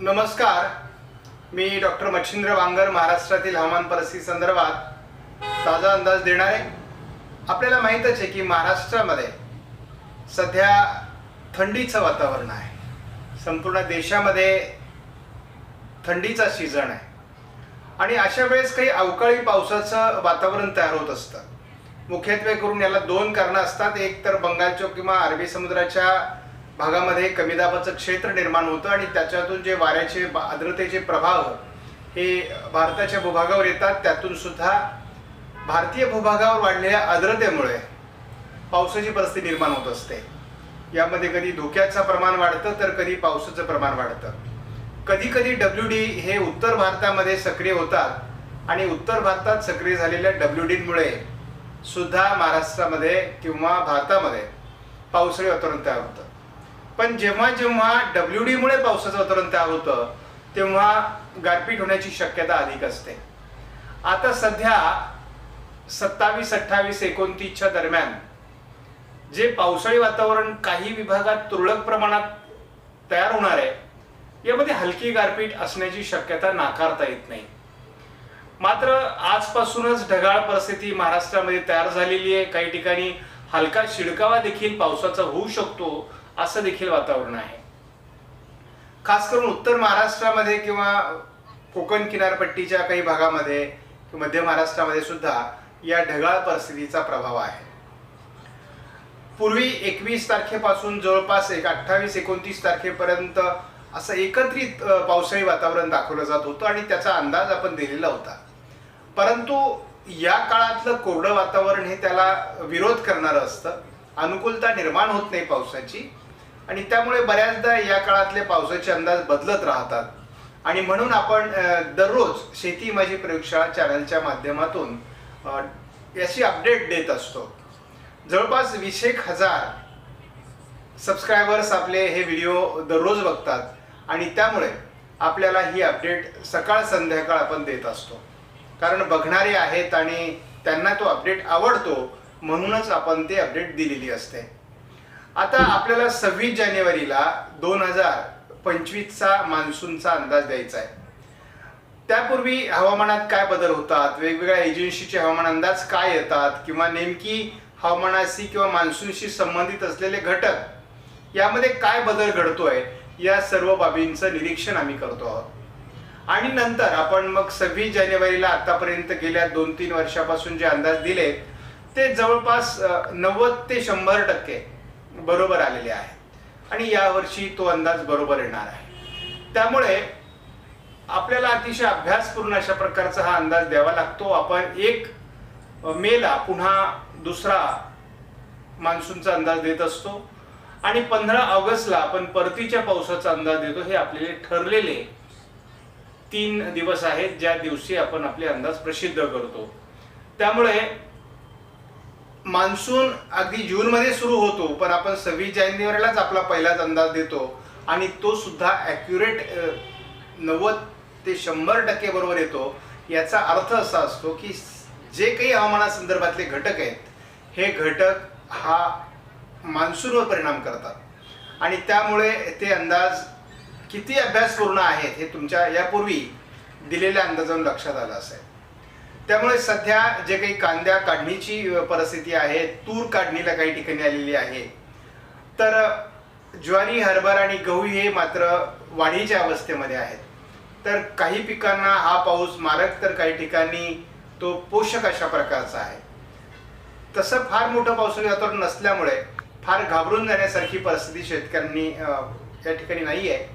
नमस्कार. मी डॉक्टर मच्छिंद्र वांगर महाराष्ट्रातील हवामान परिस्थिती संदर्भात ताजा अंदाज देणार आहे. आपल्याला माहीतच आहे की महाराष्ट्रामध्ये सध्या थंडीचं वातावरण आहे. संपूर्ण देशामध्ये थंडीचा सीझन आहे. आणि अशा वेळेस काही अवकाळी पावसाचं वातावरण तयार होत असतं. मुख्यत्वे करून याला दोन कारणं असतात. एक तर बंगालच्या किंवा अरबी समुद्राच्या भागामध्ये कमी दाबाचं क्षेत्र निर्माण होतं आणि त्याच्यातून जे वाऱ्याचे आर्द्रतेचे प्रभाव हे भारताच्या भूभागावर येतात त्यातून सुद्धा भारतीय भूभागावर वाढलेल्या आर्द्रतेमुळे पावसाची परिस्थिती निर्माण होत असते. यामध्ये कधी धोक्याचं प्रमाण वाढतं तर कधी पावसाचं प्रमाण वाढतं. कधी कधी डब्ल्यू डी हे उत्तर भारतामध्ये सक्रिय होतात आणि उत्तर भारतात सक्रिय झालेल्या डब्ल्यू डीमुळे सुद्धा महाराष्ट्रामध्ये किंवा भारतामध्ये पावसाळी वातावरण तयार होतं. पण जेव्हा जेव्हा डब्ल्यू डीमुळे पावसाचं वातावरण तयार होतं तेव्हा गारपीट होण्याची शक्यता अधिक असते. आता सध्या सत्तावीस अठ्ठावीस एकोणतीसच्या दरम्यान जे पावसाळी वातावरण काही विभागात तुरळक प्रमाणात तयार होणार आहे यामध्ये हलकी गारपीट असण्याची शक्यता नाकारता येत नाही. मात्र आजपासूनच ढगाळ परिस्थिती महाराष्ट्रामध्ये तयार झालेली आहे. काही ठिकाणी हलका शिडकावा देखील पावसाचा होऊ शकतो असं देखील वातावरण आहे. खास करून उत्तर महाराष्ट्रामध्ये किंवा कोकण किनारपट्टीच्या काही भागामध्ये किंवा मध्य महाराष्ट्रामध्ये सुद्धा या ढगाळ परिस्थितीचा प्रभाव आहे. पूर्वी एकवीस तारखेपासून जवळपास एक अठ्ठावीस एकोणतीस तारखेपर्यंत असं एकत्रित पावसाळी वातावरण दाखवलं जात होतं आणि त्याचा अंदाज आपण दिलेला होता. परंतु या काळातलं कोरडं वातावरण हे त्याला विरोध करणारं असतं. अनुकूलता निर्माण होत नाही पावसाची. आणि त्यामुळे बऱ्याचदा या काळातले पावसाचे अंदाज बदलत राहतात. आणि म्हणून आपण दररोज शेती माझी प्रयोगशाळा चॅनलच्या माध्यमातून याची अपडेट देत असतो. जवळपास वीस एक हजार सबस्क्रायबर्स आपले हे व्हिडिओ दररोज बघतात आणि त्यामुळे आपल्याला ही अपडेट सकाळ संध्याकाळ आपण देत असतो. कारण बघणारे आहेत आणि त्यांना तो अपडेट आवडतो म्हणूनच आपण ते अपडेट दिलेली असते. आता आपल्याला सव्वीस जानेवारीला दोन हजार पंचवीसचा मान्सूनचा अंदाज द्यायचा आहे. त्यापूर्वी हवामानात काय बदल होतात? वेगवेगळ्या एजन्सीचे हवामान अंदाज काय येतात? किंवा नेमकी हवामानाशी किंवा मान्सूनशी संबंधित असलेले घटक यामध्ये काय बदल घडतोय? या सर्व बाबींचं निरीक्षण आम्ही करतो आहोत. आणि नंतर आपण मग सव्वीस जानेवारीला आतापर्यंत गेल्या दोन तीन वर्षापासून जे अंदाज दिले ते जवळपास नव्वद ते शंभर टक्के बरोबर आलेले आहेत. आणि यावर्षी तो अंदाज बरोबर येणार आहे. त्यामुळे आपल्याला अतिशय अभ्यासपूर्ण अशा प्रकारचा हा अंदाज द्यावा लागतो. आपण एक मेला पुन्हा दुसरा मान्सूनचा अंदाज देत असतो. आणि पंधरा ऑगस्टला आपण परतीच्या पावसाचा अंदाज देतो. हे आपले ठरलेले तीन दिवस आहेत ज्या दिवशी आपण आपले अंदाज प्रसिद्ध करतो. त्यामुळे मान्सून अगदी जूनमध्ये सुरू होतो पण आपण सव्वीस जानेवारीलाच आपला पहिलाच अंदाज देतो. आणि तो सुद्धा ॲक्युरेट नव्वद ते शंभर टक्के बरोबर येतो. याचा अर्थ असा असतो की जे काही हवामानासंदर्भातले घटक आहेत हे घटक हा मान्सूनवर परिणाम करतात. आणि त्यामुळे ते अंदाज किती अभ्यासपूर्ण आहेत हे तुमच्या यापूर्वी दिलेल्या अंदाजावरून लक्षात आलं असेल. त्यामुळे सध्या जे काही कांद्या काढणीची परिस्थिती आहे तूर काढणीला काही ठिकाणी आलेली आहे. तर ज्वारी हरभरा आणि गहू हे मात्र वाढीच्या अवस्थेमध्ये आहेत. तर काही पिकांना हा पाऊस मारक तर काही ठिकाणी तो पोषक अशा प्रकारचा आहे. तसं फार मोठं पावसाळी वातावरण नसल्यामुळे फार घाबरून जाण्यासारखी परिस्थिती शेतकऱ्यांनी या ठिकाणी नाही आहे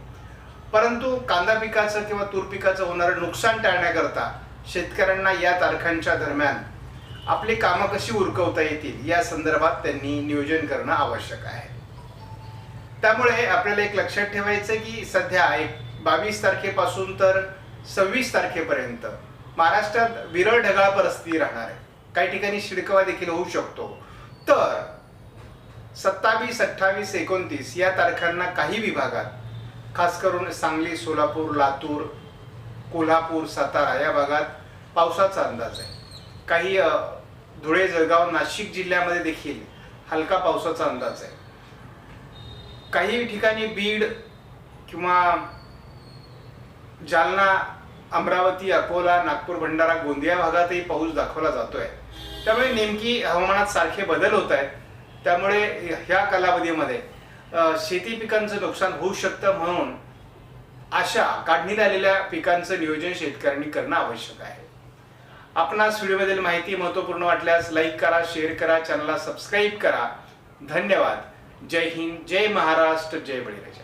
परंतु कांदा पिकाचं किंवा तूर पिकाचं होणारं नुकसान टाळण्याकरता शेतकऱ्यांना या तारखांच्या दरम्यान आपली कामं कशी उरकवता येतील या संदर्भात त्यांनी नियोजन करणं आवश्यक आहे. त्यामुळे आपल्याला एक लक्षात ठेवायचं की सध्या एक बावीस तारखेपासून तर सव्वीस तारखेपर्यंत महाराष्ट्रात विरळ ढगाळ परिस्थिती राहणार आहे. काही ठिकाणी शिडकावा देखील होऊ शकतो. तर सत्तावीस अठ्ठावीस एकोणतीस या तारखांना काही विभागात खास करून सांगली सोलापूर लातूर कोल्हापूर सातारा या भागात पावसाचा अंदाज आहे. काही धुळे जळगाव नाशिक जिल्ह्यामध्ये देखील हलका पावसाचा अंदाज आहे. काही ठिकाणी बीड किंवा जालना अमरावती अकोला नागपूर भंडारा गोंदिया भागातही पाऊस दाखवला जातोय. त्यामुळे नेमकी हवामानात सारखे बदल होत आहेत. त्यामुळे ह्या कालावधीमध्ये शेती पिकांचं नुकसान होऊ शकतं म्हणून अशा काढणीला आलेल्या पिकांचं नियोजन शेतकऱ्यांनी करणं आवश्यक आहे. आपणास व्हिडिओमधील माहिती महत्त्वपूर्ण वाटल्यास लाईक करा शेअर करा चॅनलला सबस्क्राईब करा. धन्यवाद. जय हिंद जय महाराष्ट्र जय बळीराजा.